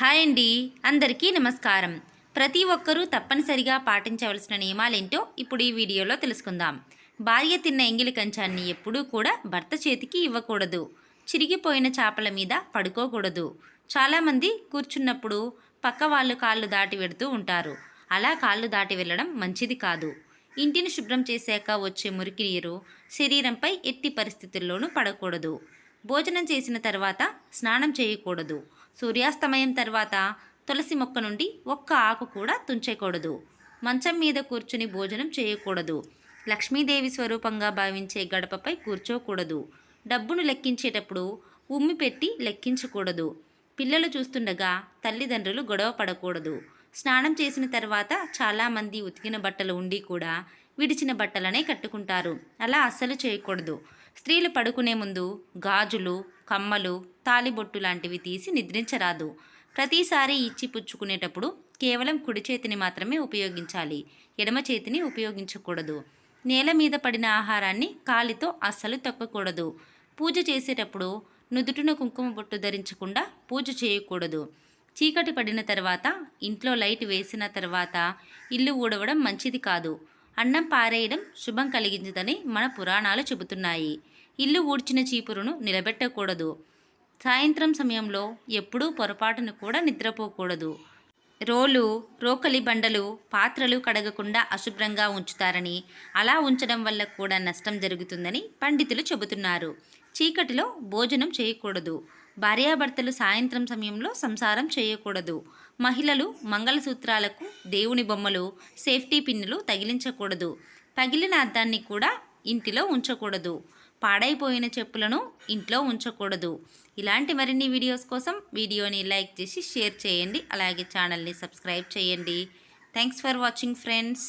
Hi అండి. అందరికీ నమస్కారం. ప్రతి ఒక్కరూ తప్పనిసరిగా పాటించవలసిన నియమాలేంటో ఇప్పుడు ఈ వీడియోలో తెలుసుకుందాం. భార్య తిన్న ఎంగిలి కంచాన్ని ఎప్పుడూ కూడా భర్త చేతికి ఇవ్వకూడదు. చిరిగిపోయిన చేపల మీద పడుకోకూడదు. చాలామంది కూర్చున్నప్పుడు పక్క వాళ్ళు కాళ్ళు దాటి వెడుతూ ఉంటారు. అలా కాళ్ళు దాటి వెళ్ళడం మంచిది కాదు. ఇంటిని శుభ్రం చేశాక వచ్చే మురికి నీరు శరీరంపై ఎట్టి పరిస్థితుల్లోనూ పడకూడదు. భోజనం చేసిన తర్వాత స్నానం చేయకూడదు. సూర్యాస్తమయం తర్వాత తులసి మొక్క నుండి ఒక్క ఆకు కూడా తుంచకూడదు. మంచం మీద కూర్చుని భోజనం చేయకూడదు. లక్ష్మీదేవి స్వరూపంగా భావించే గడపపై కూర్చోకూడదు. డబ్బును లెక్కించేటప్పుడు ఉమ్మి పెట్టి లెక్కించకూడదు. పిల్లలు చూస్తుండగా తల్లిదండ్రులు గొడవ పడకూడదు. స్నానం చేసిన తర్వాత చాలామంది ఉతికిన బట్టలు ఉండి కూడా విడిచిన బట్టలనే కట్టుకుంటారు. అలా అస్సలు చేయకూడదు. స్త్రీలు పడుకునే ముందు గాజులు కమ్మలు తాలిబొట్టు లాంటివి తీసి నిద్రించరాదు. ప్రతిసారి ఇచ్చి పుచ్చుకునేటప్పుడు కేవలం కుడి చేతిని మాత్రమే ఉపయోగించాలి. ఎడమ చేతిని ఉపయోగించకూడదు. నేల మీద పడిన ఆహారాన్ని కాలితో అస్సలు తొక్కకూడదు. పూజ చేసేటప్పుడు నుదుటిన కుంకుమ బొట్టు ధరించకుండా పూజ చేయకూడదు. చీకటి పడిన తర్వాత ఇంట్లో లైట్ వేసిన తర్వాత ఇల్లు ఊడవడం మంచిది కాదు. అన్నం పారేయడం శుభం కలిగించదని మన పురాణాలు చెబుతున్నాయి. ఇల్లు ఊడ్చిన చీపురును నిలబెట్టకూడదు. సాయంత్రం సమయంలో ఎప్పుడూ పొరపాటును కూడా నిద్రపోకూడదు. రోలు రోకలి బండలు పాత్రలు కడగకుండా అశుభ్రంగా ఉంచుతారని అలా ఉంచడం వల్ల కూడా నష్టం జరుగుతుందని పండితులు చెబుతున్నారు. చీకటిలో భోజనం చేయకూడదు. భార్యాభర్తలు సాయంత్రం సమయంలో సంసారం చేయకూడదు. మహిళలు మంగళసూత్రాలకు దేవుని బొమ్మలు సేఫ్టీ పిన్నులు తగిలించకూడదు. తగిలిన అద్దాన్ని కూడా ఇంటిలో ఉంచకూడదు. పాడైపోయిన చెప్పులను ఇంట్లో ఉంచకూడదు. ఇలాంటి మరిన్ని వీడియోస్ కోసం వీడియోని లైక్ చేసి షేర్ చేయండి. అలాగే ఛానల్ని సబ్స్క్రైబ్ చేయండి. Thanks for watching friends.